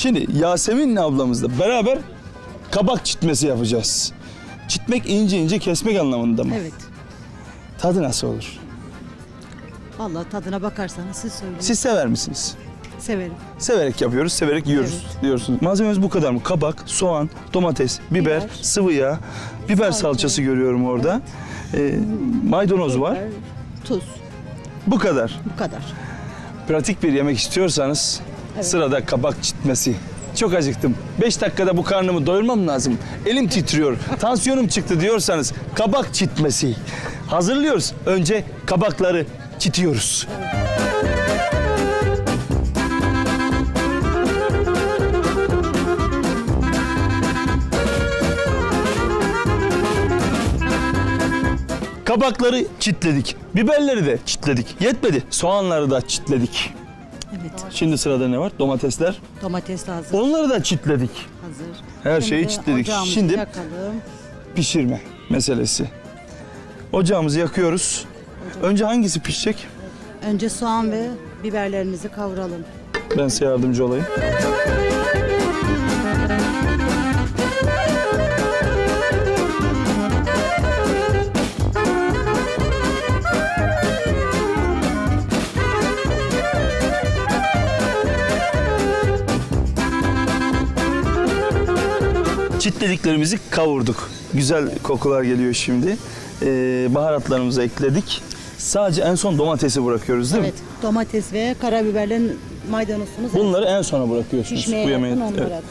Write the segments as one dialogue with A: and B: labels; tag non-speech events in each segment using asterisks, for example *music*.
A: Şimdi Yasemin ablamızla beraber kabak çitmesi yapacağız. Çitmek ince ince kesmek anlamında mı?
B: Evet.
A: Tadı nasıl olur?
B: Vallahi tadına bakarsanız siz söyleyin.
A: Siz sever misiniz?
B: Severim.
A: Severek yapıyoruz, severek yiyoruz diyorsunuz. Malzememiz bu kadar mı? Kabak, soğan, domates, biber,
B: Biber.
A: sıvı yağ, biber
B: Salça.
A: salçası görüyorum orada. Ee, maydanoz var.
B: Tuz.
A: Bu kadar.
B: Bu kadar.
A: Pratik bir yemek istiyorsanız
B: Evet.
A: sırada kabak çitmesi. Çok acıktım. 5 dakikada bu karnımı doyurmam lazım. Elim titriyor. Tansiyonum çıktı diyorsanız kabak çitmesi. Hazırlıyoruz. Önce kabakları çitiyoruz. Kabakları çitledik. Biberleri de çitledik. Yetmedi. Soğanları da çitledik.
B: Evet.
A: Şimdi sırada ne var? Domatesler.
B: Domates de hazır.
A: Onları da çitledik.
B: Hazır.
A: Her
B: Şimdi
A: şeyi çitledik.
B: ocağımızı
A: Şimdi
B: yakalım.
A: pişirme meselesi. Ocağımızı yakıyoruz. Önce hangisi pişecek?
B: Önce soğan ve biberlerimizi kavuralım.
A: Ben size yardımcı olayım. Çitlediklerimizi kavurduk. Güzel kokular geliyor şimdi. Ee, baharatlarımızı ekledik. Sadece en son domatesi bırakıyoruz değil mi?
B: Evet. Domates ve karabiberlerin maydanozunu
A: Bunları en sona bırakıyorsunuz
B: pişmeye
A: bu
B: yakın
A: yemeği.
B: onları
A: Evet.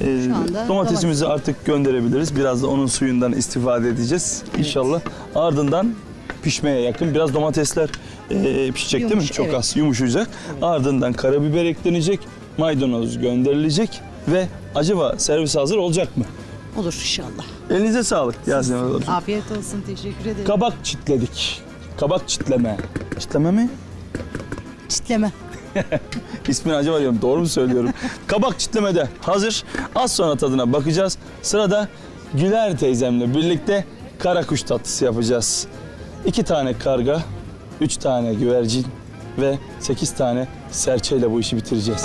B: atıyoruz.
A: Ee,
B: Şu anda
A: domatesimizi
B: domates-
A: artık gönderebiliriz. Biraz da onun suyundan istifade edeceğiz inşallah. Ardından pişmeye yakın biraz domatesler e, pişecek değil mi?
B: Yumuş,
A: Çok
B: evet.
A: az yumuşayacak. Ardından karabiber eklenecek, maydanoz gönderilecek ve acaba servis hazır olacak mı?
B: Olur inşallah.
A: Elinize sağlık Yasemin Hanım.
B: Afiyet olsun. Teşekkür ederim.
A: Kabak çitledik. Kabak çitleme. Çitleme mi?
B: Çitleme. *laughs*
A: İsmini acaba diyorum doğru mu söylüyorum? *laughs* Kabak çitlemede hazır. Az sonra tadına bakacağız. Sırada Güler teyzemle birlikte kara kuş tatlısı yapacağız. İki tane karga, üç tane güvercin ve sekiz tane serçeyle bu işi bitireceğiz.